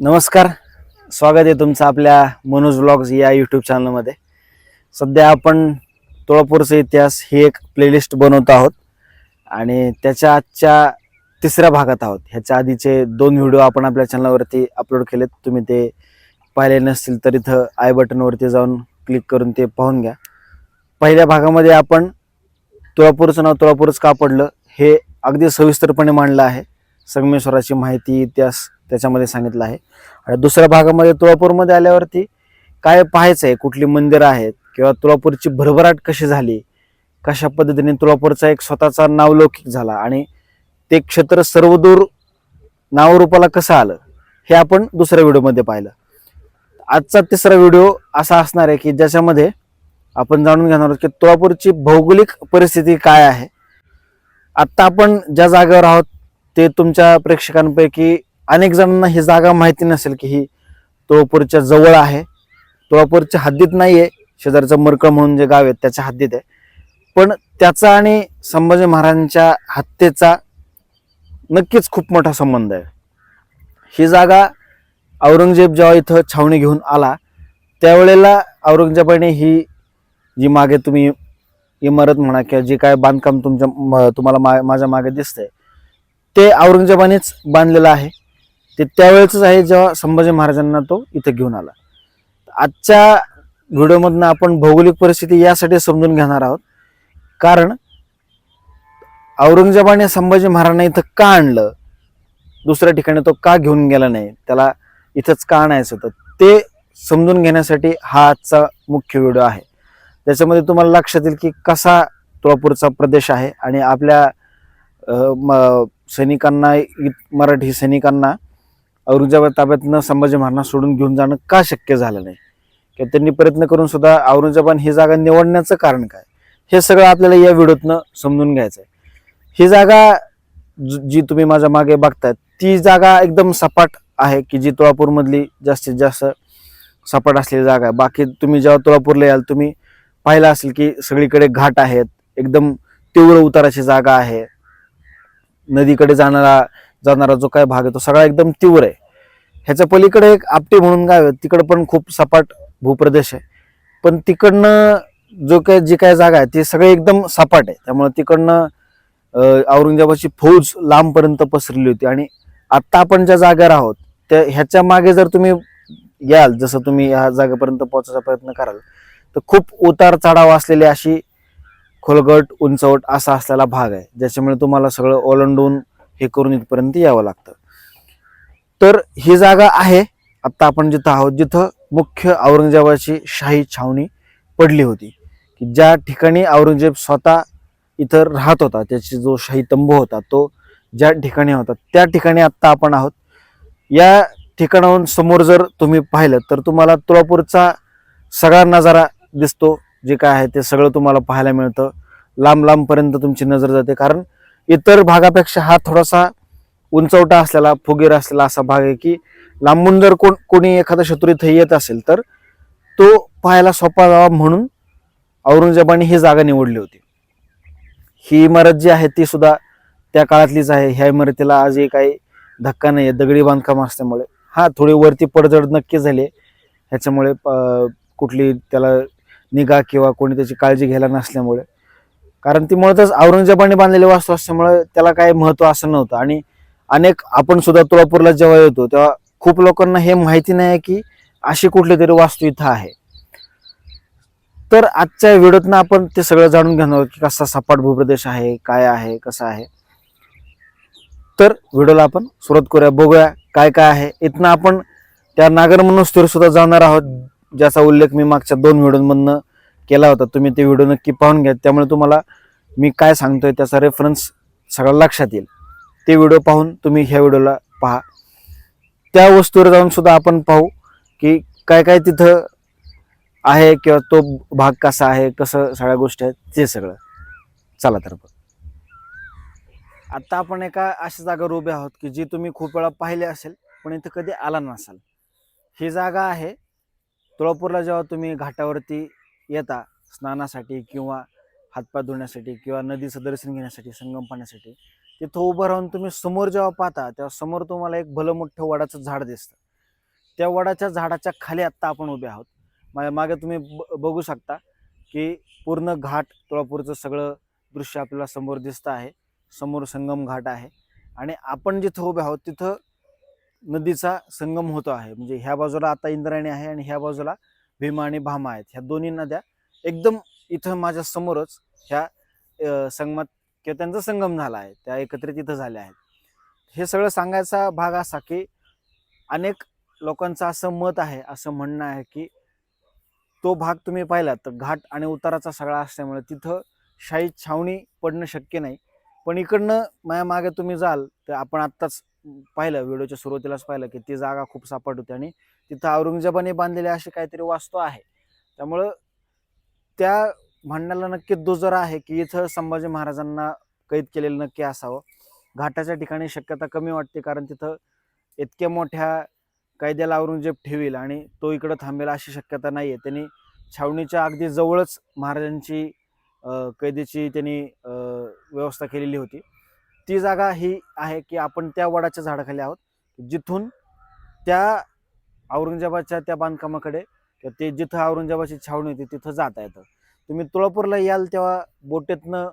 नमस्कार. स्वागत आहे तुमचं आपल्या मनोज ब्लॉग्स या यूट्यूब चॅनलमध्ये सध्या आपण तुळापूरचा इतिहास ही एक प्लेलिस्ट बनवत आहोत. आणि त्याच्या आजच्या तिसऱ्या भागात आहोत. ह्याच्या आधीचे दोन व्हिडिओ आपण आपल्या चॅनलवरती अपलोड केलेत. तुम्ही ते पाहिले नसतील तर इथं आय बटनवरती जाऊन क्लिक करून ते पाहून घ्या. पहिल्या भागामध्ये आपण तुळापूरचं नाव तुळापूरच का पडलं हे अगदी सविस्तरपणे मांडलं आहे. संगमेश्वराची माहिती इतिहास त्याच्यामध्ये सांगितलं आहे. आणि दुसऱ्या भागामध्ये तुळापूरमध्ये आल्यावरती काय पाहायचं आहे कुठली मंदिरं आहेत? किंवा तुळापूरची भरभराट कशी झाली? कशा पद्धतीने तुळापूरचा एक स्वतःचा नावलौकिक झाला? आणि ते क्षेत्र सर्वदूर नावरूपाला कसं आलं? हे आपण दुसऱ्या व्हिडिओमध्ये पाहिलं. आजचा तिसरा व्हिडिओ असा असणार आहे की ज्याच्यामध्ये आपण जाणून घेणार आहोत की तुळापूरची भौगोलिक परिस्थिती काय आहे. आत्ता आपण ज्या जागेवर आहोत ते तुमच्या प्रेक्षकांपैकी अनेक जणांना ही जागा माहिती नसेल की ही तुळापूरच्या जवळ आहे. तुळापूरच्या हद्दीत नाही आहे शेजारचं मरकळ म्हणून जे गाव आहे त्याच्या हद्दीत आहे. पण त्याचा आणि संभाजी महाराजांच्या हत्येचा नक्कीच खूप मोठा संबंध आहे. ही जागा औरंगजेब जेव्हा इथं छावणी घेऊन आला त्यावेळेला औरंगजेबाने ही जी मागे तुम्ही इमारत म्हणा किंवा जे काय बांधकाम तुमच्या म- तुम्हाला मा माझ्या मागे दिसतंय ते औरंगजेबानेच बांधलेलं आहे. ते त्यावेळेच आहे जेव्हा संभाजी महाराजांना तो इथं घेऊन आला. आजच्या व्हिडिओमधनं आपण भौगोलिक परिस्थिती यासाठी समजून घेणार आहोत. कारण औरंगजेबाने संभाजी महाराजांना इथं का आणलं? दुसऱ्या ठिकाणी तो का घेऊन गेला नाही? त्याला इथंच का आणायचं होतं? ते समजून घेण्यासाठी हा आजचा मुख्य व्हिडिओ आहे. त्याच्यामध्ये तुम्हाला लक्षात येईल की कसा तुळापूरचा प्रदेश आहे आणि आपल्या म- सैनिकांना मराठी सैनिकांना औरंगजेबाद ताब्यातनं संभाजी महाराजांना सोडून घेऊन जाणं का शक्य झालं नाही? किंवा त्यांनी प्रयत्न करून सुद्धा औरंगजेबाने ही जागा निवडण्याचं कारण काय? हे सगळं आपल्याला या व्हिडिओतनं समजून घ्यायचं आहे ही जागा जी तुम्ही माझ्या मागे बघताय ती जागा एकदम सपाट आहे की जी तुळापूरमधली जास्तीत जास्त सपाट असलेली जागा आहे. बाकी तुम्ही जेव्हा तुळापूरला याल तुम्ही पाहिलं असेल की सगळीकडे घाट आहेत एकदम तीव्र उताराची जागा आहे. नदीकडे जाणारा जाणारा जो काय भाग आहे तो सगळा एकदम तीव्र आहे. ह्याच्या पलीकडे एक आपटे म्हणून गाव आहे. तिकडं पण खूप सपाट भूप्रदेश आहे. पण तिकडनं जो काय जी काय जागा आहे ती सगळी एकदम सपाट आहे. त्यामुळे तिकडनं अं, औरंगजेबाची फौज लांबपर्यंत पसरली होती. आणि आत्ता आपण ज्या जागेवर आहोत त्या ह्याच्या मागे जर तुम्ही याल जसं तुम्ही ह्या जागेपर्यंत पोहोचायचा प्रयत्न कराल तर खूप उतार चढाव असलेली अशी खोलगट उंचवट असा असलेला भाग आहे. ज्याच्यामुळे तुम्हाला सगळं ओलांडून हे करून इथपर्यंत यावं लागतं. तर ही जागा आहे. आत्ता आपण जिथं आहोत जिथं मुख्य औरंगजेबाची शाही छावणी पडली होती. की ज्या ठिकाणी औरंगजेब स्वतः इथं राहत होता त्याची जो शाही तंबू होता तो ज्या ठिकाणी होता त्या ठिकाणी आत्ता आपण आहोत. या ठिकाणाहून समोर जर तुम्ही पाहिलं तर तुम्हाला तुळापूरचा सगळा नजारा दिसतो. जे काय आहे ते सगळं तुम्हाला पाहायला मिळतं. लांब लांबपर्यंत तुमची नजर जाते. कारण इतर भागापेक्षा हा थोडासा उंचवटा असलेला फुगीर असलेला असा भाग आहे की लांबून जर कोण कोणी एखादा शत्रू इथे येत असेल तर तो पाहायला सोपा जावा म्हणून औरंगजेबाने ही जागा निवडली होती. ही इमारत जी आहे ती सुद्धा त्या काळातलीच आहे. ह्या इमारतीला आजही काही धक्का नाही आहे दगडी बांधकाम असल्यामुळे. हा थोडी वरती पडझड नक्की झाली आहे. ह्याच्यामुळे प- कुठली त्याला निगा किंवा कोणी त्याची काळजी घ्यायला नसल्यामुळे कारण ती मुळातच औरंगजेबाने बांधलेली वास्तू असल्यामुळे त्याला काही महत्त्व असं नव्हतं. आणि अनेक आपण सुद्धा तुळापूरला जेव्हा येतो तेव्हा खूप लोकांना हे माहिती नाही की अशी कुठली तरी वास्तू इथं आहे. तर आजच्या व्हिडिओतनं आपण ते सगळं जाणून घेणार आहोत की कसा सपाट भूप्रदेश आहे काय आहे कसं आहे. तर व्हिडिओला आपण सुरुवात करूया बघूया काय काय आहे. इथनं आपण त्या नागर सुद्धा जाणार आहोत ज्याचा उल्लेख मी मागच्या दोन व्हिडिओमधनं केला होता तुम्ही ते व्हिडिओ नक्की पाहून घ्या. त्यामुळे तुम्हाला मी काय सांगतोय त्याचा रेफरन्स सगळा लक्षात येईल. ते व्हिडिओ पाहून तुम्ही ह्या व्हिडिओला पहा. त्या वस्तूवर जाऊन सुद्धा आपण पाहू की काय काय तिथं आहे किंवा तो भाग कसा आहे कसं सगळ्या गोष्टी आहेत ते सगळं. चला तर बघ. आत्ता आपण एका अशा जागेवर उभे आहोत की जी तुम्ही खूप वेळा पाहिले असेल पण इथं कधी आला नसाल. ही जागा आहे तुळापूरला जेव्हा तुम्ही घाटावरती येता स्नानासाठी किंवा हातपाय धुण्यासाठी किंवा नदीचं दर्शन घेण्यासाठी संगम पाहण्यासाठी तिथं उभं राहून तुम्ही समोर जेव्हा पाहता तेव्हा समोर तुम्हाला एक भलं मोठं वडाचं झाड दिसतं. त्या वडाच्या झाडाच्या खाली आत्ता आपण उभे आहोत. माझ्या मागे तुम्ही ब- बघू शकता की पूर्ण घाट तुळापूरचं सगळं दृश्य आपल्याला समोर दिसतं आहे. समोर संगम घाट आहे. आणि आपण जिथं उभे आहोत तिथं नदीचा संगम होतो आहे. म्हणजे ह्या बाजूला आता इंद्रायणी आहे आणि ह्या बाजूला भीमा आणि भामा आहेत. ह्या दोन्ही नद्या एकदम इथं माझ्या समोरच ह्या संगमात किंवा त्यांचा संगम झाला आहे. त्या एकत्रित इथं झाल्या आहेत. हे सगळं सांगायचा भाग असा की अनेक लोकांचं असं मत आहे असं म्हणणं आहे की तो भाग तुम्ही पाहिलात तर घाट आणि उताराचा सगळा असल्यामुळे तिथं शाही छावणी पडणं शक्य नाही. पण इकडनं माझ्या मागे तुम्ही जाल तर आपण आत्ताच पाहिलं व्हिडिओच्या सुरुवातीलाच पाहिलं की ती जागा खूप सापड होती आणि तिथं औरंगजेबाने बांधलेली अशी काहीतरी वास्तू आहे. त्यामुळं त्या म्हणण्याला नक्की दुजोरा आहे की इथं संभाजी महाराजांना कैद केलेलं नक्की असावं. घाटाच्या ठिकाणी शक्यता कमी वाटते कारण तिथं इतक्या मोठ्या कायद्याला औरंगजेब ठेवील आणि तो इकडं थांबेल अशी शक्यता नाही आहे त्यांनी छावणीच्या अगदी जवळच महाराजांची कैदीची कैदेची त्यांनी व्यवस्था केलेली होती. ती जागा ही आहे की आपण त्या वडाच्या झाडाखाली आहोत. जिथून त्या औरंगजेबाच्या त्या बांधकामाकडे किंवा ते जिथं औरंगजेबाची छावणी होती तिथं जाता येतं तुम्ही तुळापूरला याल तेव्हा बोटेतनं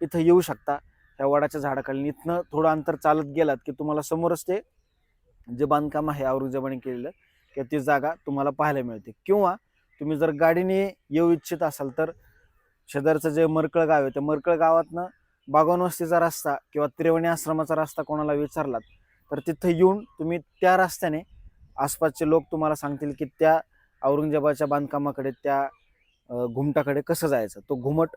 इथं येऊ शकता. त्या वडाच्या झाडाखाली. इथनं थोडं अंतर चालत गेलात की तुम्हाला समोरच ते जे बांधकाम आहे औरंगजेबाने केलेलं किंवा ती जागा तुम्हाला पाहायला मिळते. किंवा तुम्ही जर गाडीने येऊ इच्छित असाल तर शेजारचं जे मरकळ गाव आहे त्या मरकळ गावातनं बागवान वस्तीचा रस्ता किंवा त्रिवणी आश्रमाचा रस्ता कोणाला विचारलात तर तिथं येऊन तुम्ही त्या रस्त्याने आसपासचे लोक तुम्हाला सांगतील की त्या औरंगजेबाच्या बांधकामाकडे त्या घुमटाकडे कसं जायचं? तो घुमट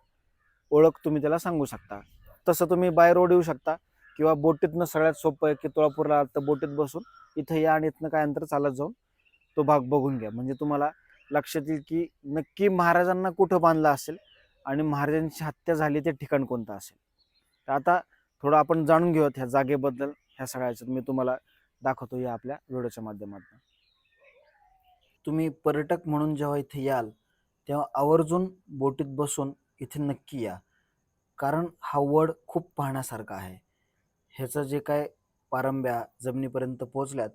ओळख तुम्ही त्याला सांगू शकता. तसं तुम्ही बाय रोड येऊ शकता किंवा बोटीतनं सगळ्यात सोपं आहे की तुळापूरला आलं तर बोटीत बसून इथं या आणि इथनं काय अंतर चालत जाऊन तो भाग बघून घ्या. म्हणजे तुम्हाला लक्षात येईल की नक्की महाराजांना कुठं बांधलं असेल आणि महाराजांची हत्या झाली ते ठिकाण कोणतं असेल? तर आता थोडं आपण जाणून घेऊयात ह्या जागेबद्दल ह्या सगळ्याचं मी तुम्हाला दाखवतो या आपल्या व्हिडिओच्या माध्यमातून. तुम्ही पर्यटक म्हणून जेव्हा इथे याल तेव्हा आवर्जून बोटीत बसून इथे नक्की या. कारण हा वड खूप पाहण्यासारखा आहे. ह्याचं जे काय पारंब्या जमिनीपर्यंत पोचल्यात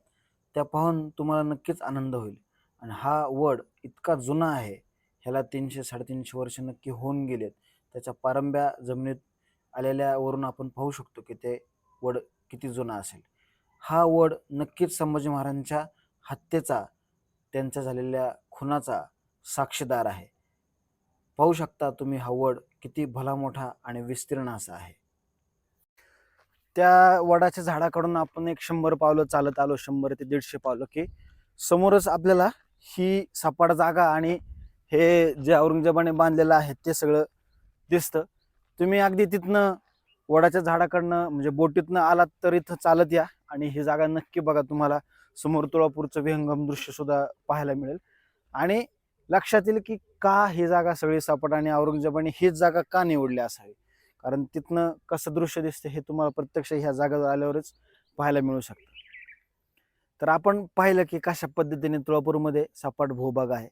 त्या पाहून तुम्हाला नक्कीच आनंद होईल. आणि हा वड इतका जुना आहे ह्याला तीनशे साडेतीनशे वर्ष नक्की होऊन गेलेत. त्याच्या पारंब्या जमिनीत आलेल्यावरून आपण पाहू शकतो की ते वड किती जुना असेल. हा वड नक्कीच संभाजी महाराजांच्या हत्येचा त्यांच्या झालेल्या खुनाचा साक्षीदार आहे. पाहू शकता तुम्ही हा वड किती भला मोठा आणि विस्तीर्ण असा आहे. त्या वडाच्या झाडाकडून आपण एक शंभर पावलं चालत आलो शंभर ते दीडशे पावलं की समोरच आपल्याला ही सपाट जागा आणि हे जे औरंगजेबाने बांधलेलं आहे ते सगळं दिसतं. तुम्ही अगदी तिथनं वडाच्या झाडाकडनं म्हणजे बोटीतनं आलात तर इथं चालत या. आणि ही जागा नक्की बघा तुम्हाला समोर तुळापूरचं विहंगम दृश्य सुद्धा पाहायला मिळेल. आणि लक्षात येईल की का ही जागा सगळी सपाट आणि औरंगजेबाने हीच जागा का निवडली असावी? कारण तिथनं कसं दृश्य दिसते हे तुम्हाला प्रत्यक्ष ह्या जागेवर आल्यावरच पाहायला मिळू शकतं. तर आपण पाहिलं की कशा पद्धतीने तुळापूरमध्ये सपाट भूभाग आहे.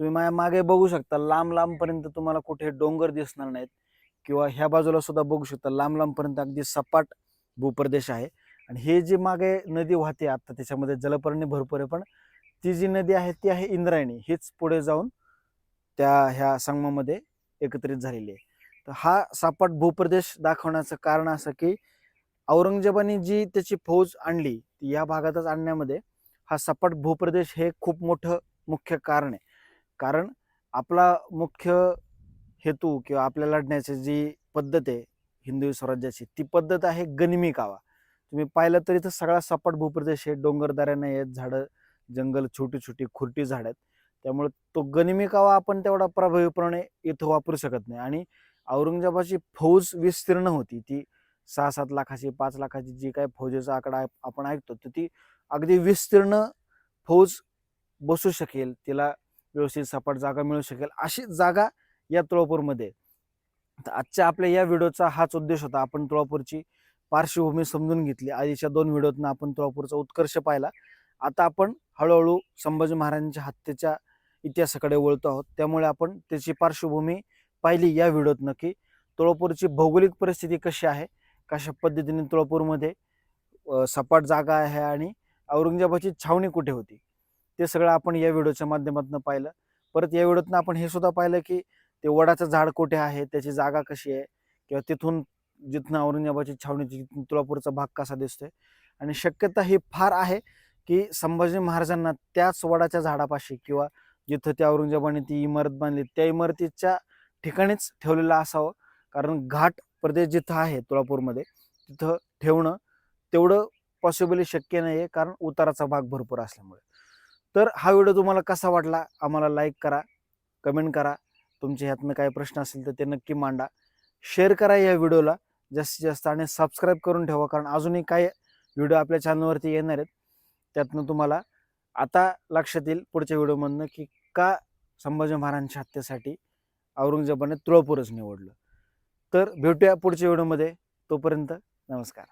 तुम्ही माझ्या मागे बघू शकता लांब लांबपर्यंत तुम्हाला कुठे डोंगर दिसणार नाहीत किंवा ह्या बाजूला सुद्धा बघू शकता लांब लांबपर्यंत अगदी सपाट भूप्रदेश आहे. आणि हे जी मागे नदी वाहते आता त्याच्यामध्ये जलपर्णी भरपूर आहे पण ती जी नदी आहे ती आहे इंद्रायणी. हीच पुढे जाऊन त्या ह्या संगमामध्ये एकत्रित झालेली आहे. तर हा सपाट भूप्रदेश दाखवण्याचं कारण असं की औरंगजेबाने जी त्याची फौज आणली ती या भागातच आणण्यामध्ये हा सपाट भूप्रदेश हे खूप मोठं मुख्य कारण आहे. कारण आपला मुख्य हेतू किंवा आपल्या लढण्याची जी पद्धत आहे हिंदवी स्वराज्याची ती पद्धत आहे गनिमी कावा. तुम्ही पाहिलं तर इथं सगळा सपाट भूप्रदेश आहे. डोंगरदऱ्या आहेत झाडं जंगल छोटी छोटी खुरटी झाड आहेत. त्यामुळे तो गनिमिकावा आपण तेवढा प्रभावीपणे इथं वापरू शकत नाही. आणि औरंगजेबाची फौज विस्तीर्ण होती. ती सहा सात लाखाची पाच लाखाची जी काय फौजेचा आकडा आपण ऐकतो तर ती अगदी विस्तीर्ण फौज बसू शकेल. तिला व्यवस्थित सपाट जागा मिळू शकेल. अशी जागा या तुळापूरमध्ये तर आजच्या आपल्या या व्हिडिओचा हाच उद्देश होता. आपण तुळापूरची पार्श्वभूमी समजून घेतली. आधीच्या दोन व्हिडिओतनं आपण तुळापूरचा उत्कर्ष पाहिला. आता आपण हळूहळू संभाजी महाराजांच्या हत्येच्या इतिहासाकडे वळतो आहोत. त्यामुळे आपण त्याची पार्श्वभूमी पाहिली या व्हिडिओत की तुळापूरची भौगोलिक परिस्थिती कशी आहे? कशा पद्धतीने तुळापूरमध्ये सपाट जागा आहे आणि औरंगजेबाची छावणी कुठे होती? ते सगळं आपण या व्हिडिओच्या माध्यमातून पाहिलं. परत या व्हिडिओतनं आपण हे सुद्धा पाहिलं की ते वडाचं झाड कुठे आहे? त्याची जागा कशी आहे? किंवा तिथून जिथनं औरंगाबादची छावणीची तुळापूरचा भाग कसा दिसतोय. आणि शक्यता ही फार आहे की संभाजी महाराजांना त्याच वडाच्या झाडापाशी किंवा जिथं त्या औरंगजेबाने ती इमारत बांधली त्या इमारतीच्या ठिकाणीच ठेवलेलं असावं. कारण घाट प्रदेश जिथं आहे तुळापूरमध्ये तिथं ठेवणं तेवढं पॉसिबली शक्य नाही आहे कारण उताराचा भाग भरपूर असल्यामुळे. तर हा व्हिडिओ तुम्हाला कसा वाटला आम्हाला लाईक करा कमेंट करा. तुमच्या ह्यातनं काही प्रश्न असेल तर ते नक्की मांडा. शेअर करा या व्हिडिओला. जास्तीत जास्त आणि सबस्क्राईब करून ठेवा कारण अजूनही काही व्हिडिओ आपल्या चॅनलवरती येणार आहेत. त्यातनं तुम्हाला आता लक्षात येईल पुढच्या व्हिडिओमधनं की का संभाजी महाराजांच्या हत्येसाठी औरंगजेबाने तुळपूरच निवडलं. तर भेटूया पुढच्या व्हिडिओमध्ये तोपर्यंत नमस्कार.